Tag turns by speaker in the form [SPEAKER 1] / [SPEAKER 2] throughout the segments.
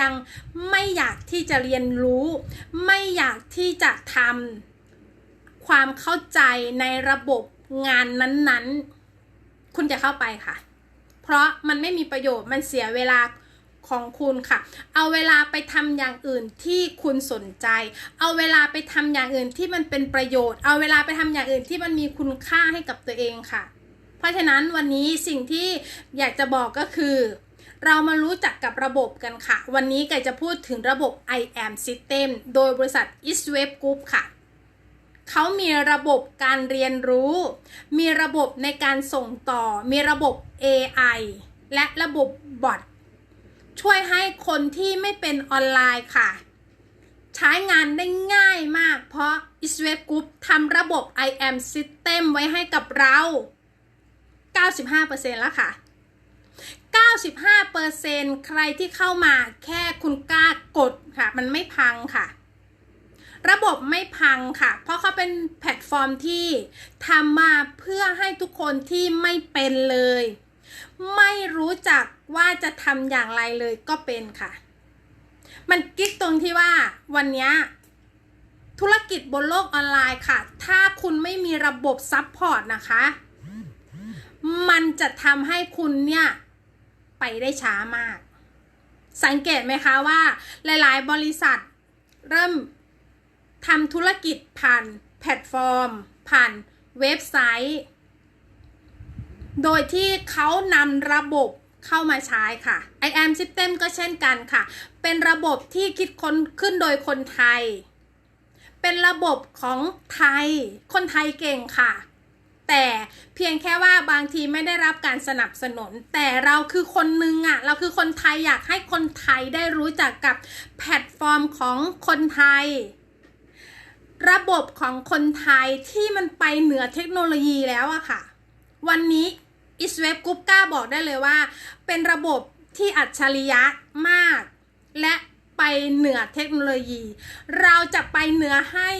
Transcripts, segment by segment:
[SPEAKER 1] ยังไม่อยากที่จะเรียนรู้ ไม่อยากที่จะทำความเข้าใจในระบบงานนั้นๆ คุณจะเข้าไปค่ะ เพราะมันไม่มีประโยชน์มันเสียเวลาของคุณค่ะ เอาเวลาไปทำอย่างอื่นที่คุณสนใจ เอาเวลาไปทำอย่างอื่นที่มันเป็นประโยชน์ เอาเวลาไปทำอย่างอื่นที่มันมีคุณค่าให้กับตัวเองค่ะ เพราะฉะนั้นวันนี้สิ่งที่อยากจะบอกก็คือ เรามารู้จักกับระบบกันค่ะ วันนี้ไก่จะพูดถึงระบบ I am System โดยบริษัท Eastwave Group ค่ะเขามีระบบการเรียนรู้ มีระบบในการส่งต่อ มีระบบ AI และระบบบอทช่วยให้คนที่ไม่เป็นออนไลน์ค่ะ ใช้งานได้ง่ายมาก เพราะ i s w e t Group ทำระบบ I am System ไว้ให้กับเรา 95%แล้วค่ะ 95%ใครที่เข้ามาแค่คุณกล้ากดค่ะ มันไม่พังค่ะ ระบบไม่พังค่ะ เพราะเขาเป็นแพลตฟอร์มที่ทำมาเพื่อให้ทุกคนที่ไม่เป็นเลย ไม่รู้จักว่าจะทำอย่างไรเลยก็เป็นค่ะ มันกิ๊กตรงที่ว่าวันนี้ธุรกิจบนโลกออนไลน์ค่ะ ถ้าคุณไม่มีระบบซัพพอร์ตนะคะ มันจะทำให้คุณเนี่ย ไปได้ช้ามาก สังเกตไหมคะว่าหลายๆ บริษัทเริ่มทำธุรกิจผ่านแพลตฟอร์ม ผ่านเว็บไซต์ โดยที่เขานำระบบเข้ามาใช้ค่ะ i am system ก็เช่นกันค่ะ เป็นระบบที่คิดค้นขึ้นโดยคนไทย เป็นระบบของไทย คนไทยเก่งค่ะ แต่เพียงแค่ว่าบางทีไม่ได้รับการสนับสนุน แต่เราคือคนนึงอะ่ะ เราคือคนไทยอยากให้คนไทยได้รู้จักกับแพลตฟอร์มของคนไทย ระบบของคนไทยที่มันไปเหนือเทคโนโลยีแล้วอะค่ะ วันนี้ i s w e b Group กล้าบอกได้เลยว่า เป็นระบบที่อัจฉริยะมาก และไปเหนือเทคโนโลยี เราจะไปเหนือให้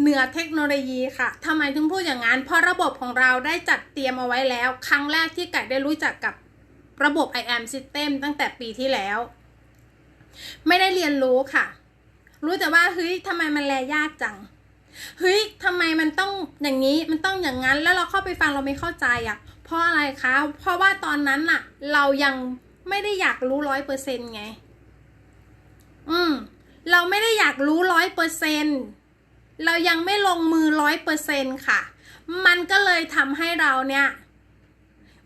[SPEAKER 1] เหนือเทคโนโลยีค่ะทำไมถึงพูดอย่างนั้น เพราะระบบของเราได้จัดเตรียมเอาไว้แล้ว ครั้งแรกที่ไก่ได้รู้จักกับระบบ I am System ตั้งแต่ปีที่แล้ว ไม่ได้เรียนรู้ค่ะ รู้แต่ว่าเฮ้ยทำไมมันแลยากจัง เฮ้ยทำไมมันต้องอย่างนี้ มันต้องอย่างนั้น แล้วเราเข้าไปฟังเราไม่เข้าใจอะ่ะ เพราะอะไรคะ เพราะว่าตอนนั้นน่ะ เรายังไม่ได้อยากรู้ร้อยเปอร์เซ็นไง อืม เราไม่ได้อยากรู้ร้อยเปอร์เซ็น เรายังไม่ลงมือร้อยเปอร์เซ็นค่ะ มันก็เลยทำให้เราเนี่ย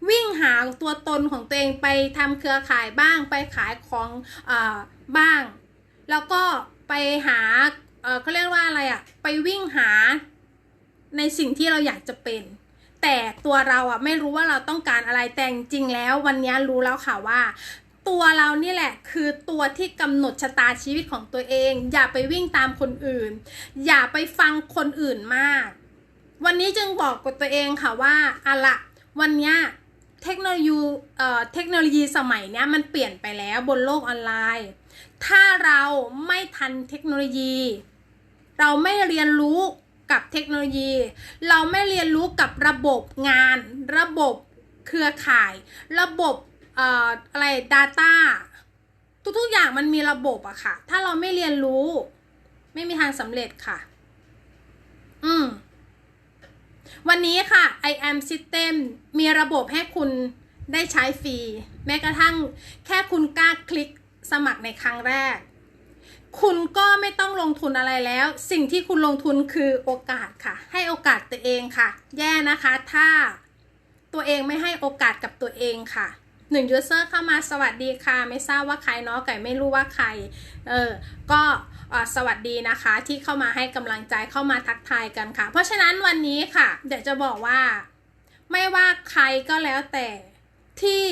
[SPEAKER 1] วิ่งหาตัวตนของตัวเองไปทำเครือข่ายบ้างไปขายของอบ้าง แล้วก็ไปหาเเขาเรียกว่าอะไรอะไปวิ่งหาในสิ่งที่เราอยากจะเป็น แต่ตัวเราอะไม่รู้ว่าเราต้องการอะไรแต่จริงแล้ววันนี้รู้แล้วค่ะว่า ตัวเรานี่แหละคือตัวที่กำหนดชะตาชีวิตของตัวเอง อย่าไปวิ่งตามคนอื่น อย่าไปฟังคนอื่นมาก วันนี้จึงบอกกับตัวเองค่ะว่าอะละวันนี้เทคโนโลยีเอ่อเทคโนโลยีสมัยนี้มันเปลี่ยนไปแล้วบนโลกออนไลน์ ถ้าเราไม่ทันเทคโนโลยี เราไม่เรียนรู้กับเทคโนโลยี เราไม่เรียนรู้กับระบบงาน ระบบเครือข่าย ระบบ เอ่ออะไร Data ทุกๆอย่างมันมีระบบอะค่ะ ถ้าเราไม่เรียนรู้ ไม่มีทางสำเร็จค่ะ อืม วันนี้ค่ะ I am System มีระบบให้คุณได้ใช้ฟรี แม้กระทั่งแค่คุณกล้าคลิกสมัครในครั้งแรก คุณก็ไม่ต้องลงทุนอะไรแล้ว สิ่งที่คุณลงทุนคือโอกาสค่ะ ให้โอกาสตัวเองค่ะ แย่นะคะ ถ้าตัวเองไม่ให้โอกาสกับตัวเองค่ะ หนึ่งยูเซอร์เข้ามาสวัสดีค่ะ ไม่ทราบว่าใครเนาะไก่ไม่รู้ว่าใคร เออ ก็สวัสดีนะคะที่เข้ามาให้กำลังใจเข้ามาทักทายกันค่ะ เพราะฉะนั้นวันนี้ค่ะ เดี๋ยวจะบอกว่า ไม่ว่าใครก็แล้วแต่ที่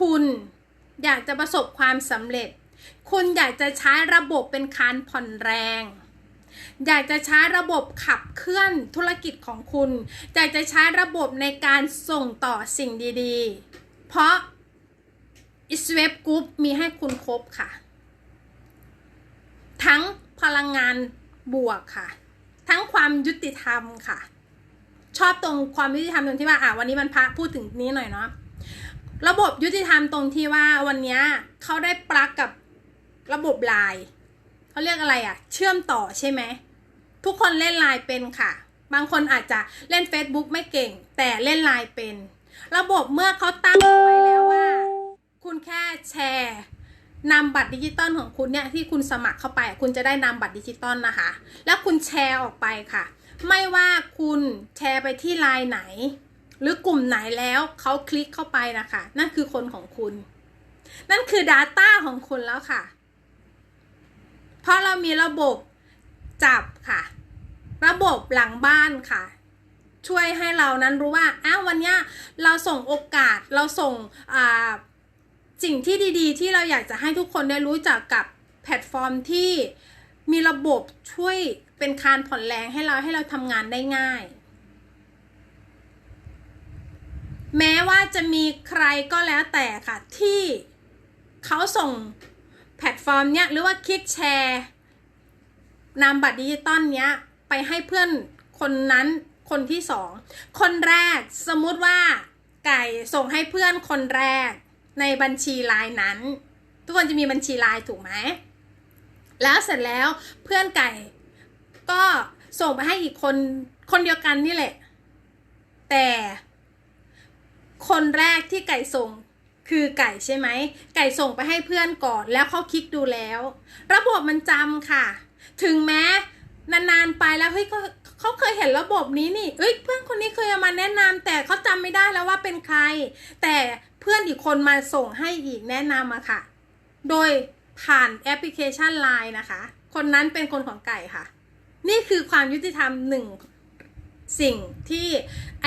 [SPEAKER 1] คุณอยากจะประสบความสำเร็จ คุณอยากจะใช้ระบบเป็นคานผ่อนแรง อยากจะใช้ระบบขับเคลื่อนธุรกิจของคุณ อยากจะใช้ระบบในการส่งต่อสิ่งดีๆ เพราะ i s w e b Group มีให้คุณครบค่ะ ทั้งพลังงานบวกค่ะ ทั้งความยุติธรรมค่ะ ชอบตรงความยุติธรรมตรงที่ว่าอะวันนี้มันพระพูดถึงนี้หน่อยเนาะระบบยุติธรรมตรงที่ว่าวันนี้เขาได้ปลักกับระบบไลน์เขาเรียกอะไรอะเชื่อมต่อใช่ไหมทุกคนเล่นไลน์เป็นค่ะ บางคนอาจจะเล่น Facebook ไม่เก่ง แต่เล่นไลน์เป็น ระบบเมื่อเขาตั้งไว้แล้ว คุณแค่แชร์นำบัตรดิจิตอลของคุณเนี่ยที่คุณสมัครเข้าไป คุณจะได้นำบัตรดิจิตอลนะคะ แล้วคุณแชร์ออกไปค่ะ ไม่ว่าคุณแชร์ไปที่ไลน์ไหน หรือกลุ่มไหนแล้วเขาคลิกเข้าไปนะคะนั่นคือคนของคุณ นั่นคือ Data ของคุณแล้วค่ะ เพราะเรามีระบบจับค่ะ ระบบหลังบ้านค่ะช่วยให้เรานั้นรู้ว่า อ้าววันเนี้ยเราส่งโอกาส เราส่งอ่า สิ่งที่ดีๆ ที่เราอยากจะให้ทุกคนได้รู้จักกับแพลตฟอร์มที่มีระบบช่วยเป็นคานผ่อนแรงให้เราให้เราทำงานได้ง่าย แม้ว่าจะมีใครก็แล้วแต่ค่ะที่เขาส่งแพลตฟอร์มเนี้ยหรือว่าคลิกแชร์นำบัตรดิจิตอลเนี้ยไปให้เพื่อนคนนั้นคนที่สอง คนแรกสมมุติว่าไก่ส่งให้เพื่อนคนแรก ในบัญชีไลน์นั้น ทุกคนจะมีบัญชีไลน์ถูกไหมแล้วเสร็จแล้วเพื่อนไก่ก็ส่งไปให้อีกคนคนเดียวกันนี่แหละ แต่คนแรกที่ไก่ส่งคือไก่ใช่ไหม ไก่ส่งไปให้เพื่อนก่อนแล้วเขาคลิกดูแล้ว ระบบมันจำค่ะ ถึงแม้นานๆไปแล้วเฮ้ยเขาเขาเคยเห็นระบบนี้นี่เอ้ยเพื่อนคนนี้เคยเอามาแนะนำแต่เขาจำไม่ได้แล้วว่าเป็นใคร แต่ พื่อนอีกคนมาส่งให้อีกแนะนำอะค่ะ โดยผ่านแอปพลิเคชัน Line นะคะ คนนั้นเป็นคนของไก่ค่ะ นี่คือความยุติธรรมหนึ่งสิ่งที่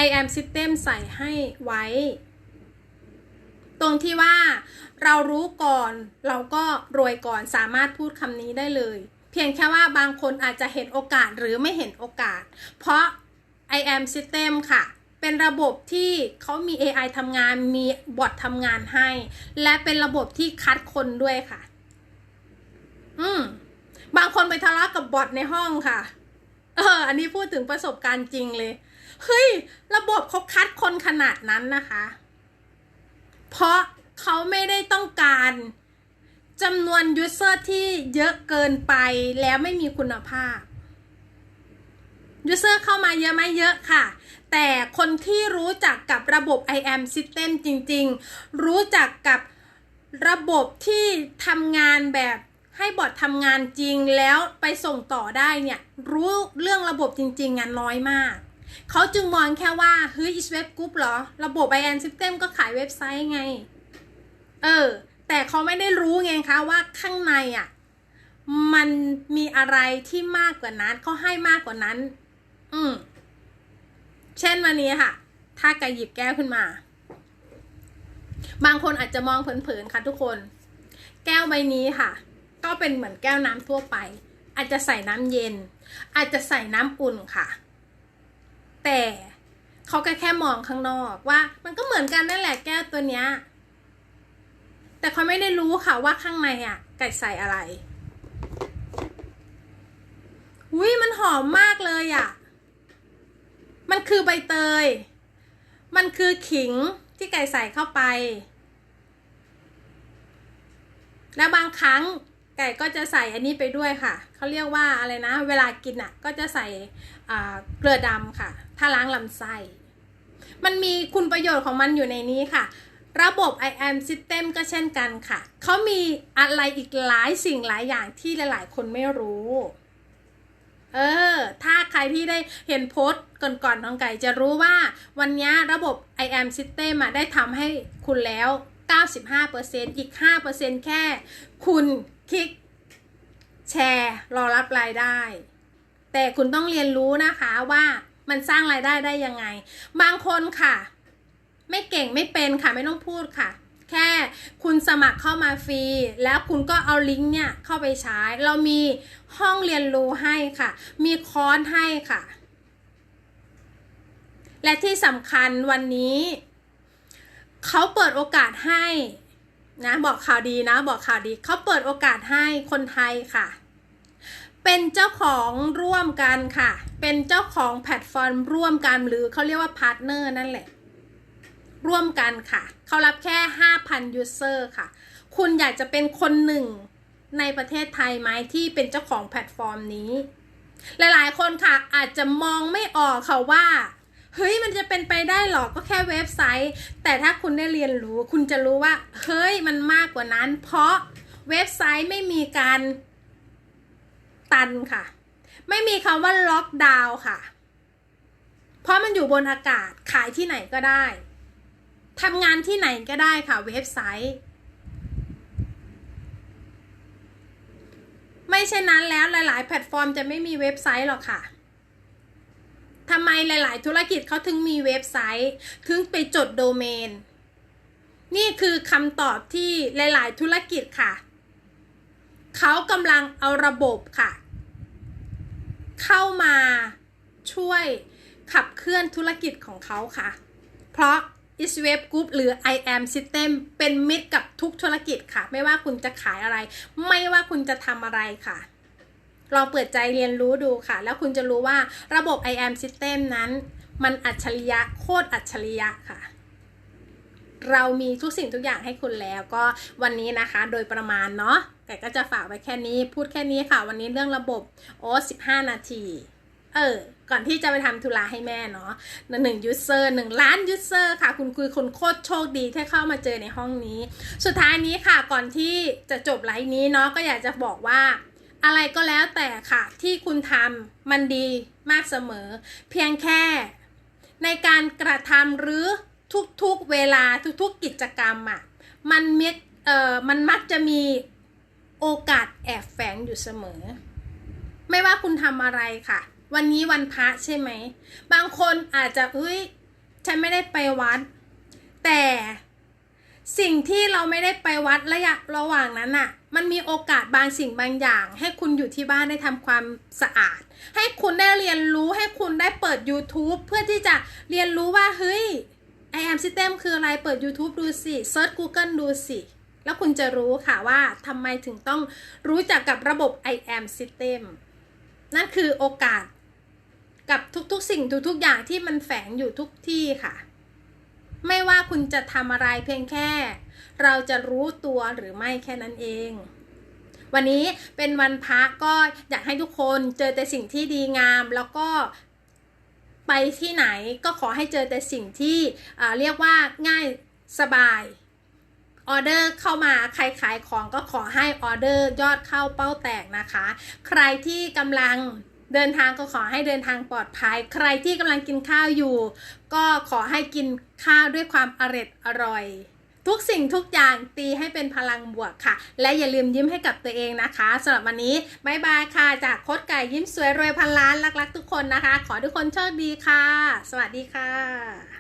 [SPEAKER 1] I am System ใส่ให้ไว้ ตรงที่ว่าเรารู้ก่อนเราก็รวยก่อนสามารถพูดคำนี้ได้เลย เพียงแค่ว่าบางคนอาจจะเห็นโอกาสหรือไม่เห็นโอกาส เพราะ I am System ค่ะ เป็นระบบที่เขามี AI ทำงานมีบอททำงานให้ และเป็นระบบที่คัดคนด้วยค่ะ อืม บางคนไปทะเลาะกับบอทในห้องค่ะ เออ อันนี้พูดถึงประสบการณ์จริงเลย เฮ้ย ระบบเขาคัดคนขนาดนั้นนะคะ เพราะเขาไม่ได้ต้องการจำนวนยูเซอร์ที่เยอะเกินไปแล้วไม่มีคุณภาพยูเซอร์เข้ามาเยอะไหมเยอะค่ะ แต่คนที่รู้จักกับระบบ IAM System จริง ๆ รู้จักกับระบบที่ทำงานแบบให้บอททำงานจริงแล้วไปส่งต่อได้เนี่ย รู้เรื่องระบบจริง ๆ งานน้อยมาก เขาจึงมองแค่ว่าเฮ้ย is web group เหรอ ระบบ IAM System ก็ขายเว็บไซต์ไง เออ แต่เขาไม่ได้รู้ไงคะว่าข้างในอะ มันมีอะไรที่มากกว่านั้นเขาให้มากกว่านั้น อืม เช่นวันนี้ค่ะ ถ้าไก่หยิบแก้วขึ้นมา บางคนอาจจะมองเผินๆค่ะทุกคน แก้วใบนี้ค่ะ ก็เป็นเหมือนแก้วน้ำทั่วไป อาจจะใส่น้ำเย็น อาจจะใส่น้ำอุ่นค่ะ แต่เขาก็แค่มองข้างนอกว่า มันก็เหมือนกันนั่นแหละแก้วตัวเนี้ยแต่เขาไม่ได้รู้ค่ะว่าข้างในอะไก่ใส่อะไรอุ้ยมันหอมมากเลยอะ มันคือใบเตย มันคือขิงที่ไก่ใส่เข้าไป และบางครั้งไก่ก็จะใส่อันนี้ไปด้วยค่ะ เขาเรียกว่าอะไรนะ เวลากินอะ ก็จะใส่เกลือดำค่ะ ถ้าล้างลำไส้ มันมีคุณประโยชน์ของมันอยู่ในนี้ค่ะระบบ I am system ก็เช่นกันค่ะ เขามีอะไรอีกหลายสิ่งหลายอย่างที่หลาย ๆ คนไม่รู้ เออ รที่ได้เห็นโพสต์ก่อนๆของไก่จะรู้ว่าวันนี้ระบบ I am system ได้ทำให้คุณแล้ว 95%อีก 5%แค่ คุณคลิกแชร์รอรับรายได้ แต่คุณต้องเรียนรู้นะคะว่ามันสร้างรายได้ได้ยังไง บางคนค่ะ ไม่เก่งไม่เป็นค่ะไม่ต้องพูดค่ะ แค่คุณสมัครเข้ามาฟรี แล้วคุณก็เอาลิงก์เนี่ยเข้าไปใช้ เรามีห้องเรียนรู้ให้ค่ะ มีคอร์สให้ค่ะ และที่สำคัญวันนี้ เขาเปิดโอกาสให้นะบอกข่าวดีนะบอกข่าวดีเขาเปิดโอกาสให้คนไทยค่ะ เป็นเจ้าของร่วมกันค่ะ เป็นเจ้าของแพลตฟอร์มร่วมกันหรือเขาเรียกว่าพาร์ทเนอร์นั่นแหละ ร่วมกันค่ะ เขารับแค่ 5,000 ยูเซอร์ค่ะ คุณอยากจะเป็นคนหนึ่งในประเทศไทยไหมที่เป็นเจ้าของแพลตฟอร์มนี้ หลายๆ คนค่ะอาจจะมองไม่ออกค่ะว่า เฮ้ยมันจะเป็นไปได้หรอก็แค่เว็บไซต์ แต่ถ้าคุณได้เรียนรู้ คุณจะรู้ว่า เฮ้ยมันมากกว่านั้น เพราะเว็บไซต์ไม่มีการตันค่ะ ไม่มีคำว่าล็อกดาวน์ค่ะ เพราะมันอยู่บนอากาศขายที่ไหนก็ได้ ทำงานที่ไหนก็ได้ค่ะเว็บไซต์ ไม่เช่นนั้นแล้วหลาย ๆ แพลตฟอร์มจะไม่มีเว็บไซต์หรอกค่ะทำไมหลาย ๆ ธุรกิจเขาถึงมีเว็บไซต์ ถึงไปจดโดเมน นี่คือคำตอบที่หลาย ๆ ธุรกิจค่ะ เขากำลังเอาระบบค่ะ เข้ามาช่วยขับเคลื่อนธุรกิจของเขาค่ะ เพราะ i s w e b Group หรือ I am System เป็นมิตรกับทุกธุรกิจค่ะ ไม่ว่าคุณจะขายอะไร ไม่ว่าคุณจะทำอะไรค่ะลองเปิดใจเรียนรู้ดูค่ะ แล้วคุณจะรู้ว่าระบบ I am System นั้น มันอัจฉริยะโคตรอัจฉริยะค่ะ เรามีทุกสิ่งทุกอย่างให้คุณแล้วก็วันนี้นะคะโดยประมาณเนาะแต่ก็จะฝากไว้แค่นี้พูดแค่นี้ค่ะ วันนี้เรื่องระบบโอ้15 นาที เออ ก่อนที่จะไปทำธุระให้แม่เนาะหนึ่งยูเซอร์หนึ่งล้านยูเซอร์ค่ะ คุณคือคนโคตรโชคดีที่เข้ามาเจอในห้องนี้ สุดท้ายนี้ค่ะ ก่อนที่จะจบไลฟ์นี้เนาะก็อยากจะบอกว่า อะไรก็แล้วแต่ค่ะ ที่คุณทำมันดีมากเสมอ เพียงแค่ ในการกระทำหรือทุกๆเวลาทุกๆกิจกรรมอะ่ะมันมเอ่อมันมักจะมีโอกาสแอบแฝงอยู่เสมอ ไม่ว่าคุณทำอะไรค่ะ วันนี้วันพระใช่ไหม บางคนอาจจะเอ้ยฉันไม่ได้ไปวัด แต่สิ่งที่เราไม่ได้ไปวัดระยะระหว่างนั้นน่ะ มันมีโอกาสบางสิ่งบางอย่าง ให้คุณอยู่ที่บ้านได้ทำความสะอาด ให้คุณได้เรียนรู้ให้คุณได้เปิด YouTube เพื่อที่จะเรียนรู้ว่าเฮ้ย I am system คืออะไรเปิด YouTube ดูสิ Search Google ดูสิแล้วคุณจะรู้ค่ะว่าทำไมถึงต้องรู้จักกับระบบ I am system นั่นคือโอกาส กับทุกๆสิ่งทุกๆอย่างที่มันแฝงอยู่ทุกที่ค่ะ ไม่ว่าคุณจะทำอะไรเพียงแค่ เราจะรู้ตัวหรือไม่แค่นั้นเอง วันนี้เป็นวันพระก็อยากให้ทุกคนเจอแต่สิ่งที่ดีงามแล้วก็ไปที่ไหนก็ขอให้เจอแต่สิ่งที่เรียกว่าง่ายสบายออเดอร์เข้ามาใครขายของก็ขอให้ออเดอร์ยอดเข้าเป้าแตกนะคะ ใครที่กำลัง เดินทางก็ขอให้เดินทางปลอดภัย ใครที่กำลังกินข้าวอยู่ ก็ขอให้กินข้าวด้วยความอร็ดอร่อย ทุกสิ่งทุกอย่างตีให้เป็นพลังบวกค่ะ และอย่าลืมยิ้มให้กับตัวเองนะคะสำหรับวันนี้บายบายค่ะ จากโคดไก่ยิ้มสวยรวยพันล้านรักๆทุกคนนะคะ ขอทุกคนโชคดีค่ะ สวัสดีค่ะ